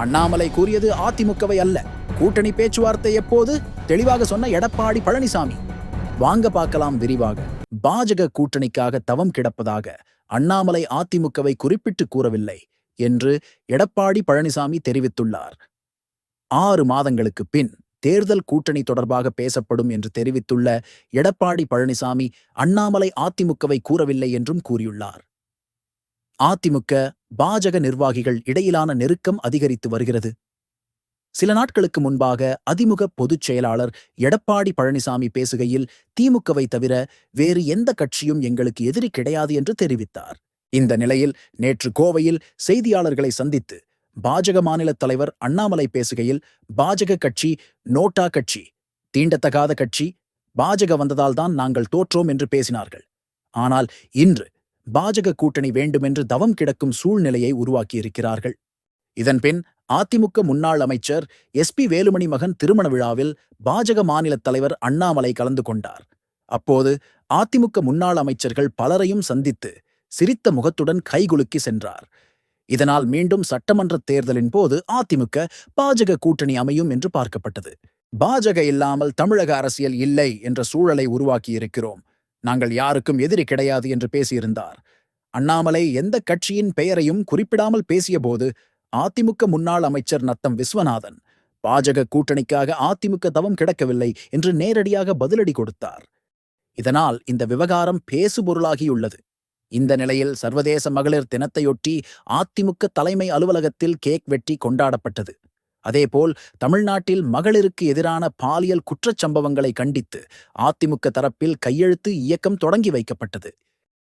அண்ணாமலை கூறியது அதிமுகவை அல்ல. கூட்டணி பேச்சுவார்த்தை எப்போது? தெளிவாக சொன்ன எடப்பாடி பழனிசாமி. வாங்க பார்க்கலாம் விரிவாக. பாஜக கூட்டணிக்காக தவம் கிடப்பதாக அண்ணாமலை அதிமுகவை குறிப்பிட்டு கூறவில்லை என்று எடப்பாடி பழனிசாமி தெரிவித்துள்ளார். ஆறு மாதங்களுக்கு பின் தேர்தல் கூட்டணி தொடர்பாக பேசப்படும் என்று தெரிவித்துள்ள எடப்பாடி பழனிசாமி அண்ணாமலை அதிமுகவை கூறவில்லை என்றும் கூறியுள்ளார். அதிமுக பாஜக நிர்வாகிகள் இடையிலான நெருக்கம் அதிகரித்து வருகிறது. சில நாட்களுக்கு முன்பாக அதிமுக பொதுச் செயலாளர் எடப்பாடி பழனிசாமி பேசுகையில் திமுகவை தவிர வேறு எந்த கட்சியும் எங்களுக்கு எதிரி கிடையாது என்று தெரிவித்தார். இந்த நிலையில் நேற்று கோவையில் செய்தியாளர்களை சந்தித்து பாஜக மாநில தலைவர் அண்ணாமலை பேசுகையில் பாஜக கட்சி நோட்டா கட்சி தீண்டத்தகாத கட்சி பாஜக வந்ததால்தான் நாங்கள் தோற்றோம் என்று பேசினார்கள். ஆனால் இன்று பாஜக கூட்டணி வேண்டுமென்று தவம் கிடக்கும் சூழ்நிலையை உருவாக்கியிருக்கிறார்கள். இதன்பின் அதிமுக முன்னாள் அமைச்சர் எஸ் பி வேலுமணி மகன் திருமண விழாவில் பாஜக மாநில தலைவர் அண்ணாமலை கலந்து கொண்டார். அப்போது அதிமுக முன்னாள் அமைச்சர்கள் பலரையும் சந்தித்து சிரித்த முகத்துடன் கைகுலுக்கி சென்றார். இதனால் மீண்டும் சட்டமன்ற தேர்தலின் போது அதிமுக பாஜக கூட்டணி அமையும் என்று பார்க்கப்பட்டது. பாஜக இல்லாமல் தமிழக அரசியல் இல்லை என்ற சூழலை உருவாக்கியிருக்கிறோம். நாங்கள் யாருக்கும் எதிரி கிடையாது என்று பேசியிருந்தார். அண்ணாமலை எந்த கட்சியின் பெயரையும் குறிப்பிடாமல் பேசியபோது அதிமுக முன்னாள் அமைச்சர் நத்தம் விஸ்வநாதன் பாஜக கூட்டணிக்காக அதிமுக தவம் கிடக்கவில்லை என்று நேரடியாக பதிலடி கொடுத்தார். இதனால் இந்த விவகாரம் பேசுபொருளாகியுள்ளது. இந்த நிலையில் சர்வதேச மகளிர் தினத்தையொட்டி அதிமுக தலைமை அலுவலகத்தில் கேக் வெட்டி கொண்டாடப்பட்டது. அதேபோல் தமிழ்நாட்டில் மகளிருக்கு எதிரான பாலியல் குற்றச்சம்பவங்களை கண்டித்து அதிமுக தரப்பில் கையெழுத்து இயக்கம் தொடங்கி வைக்கப்பட்டது.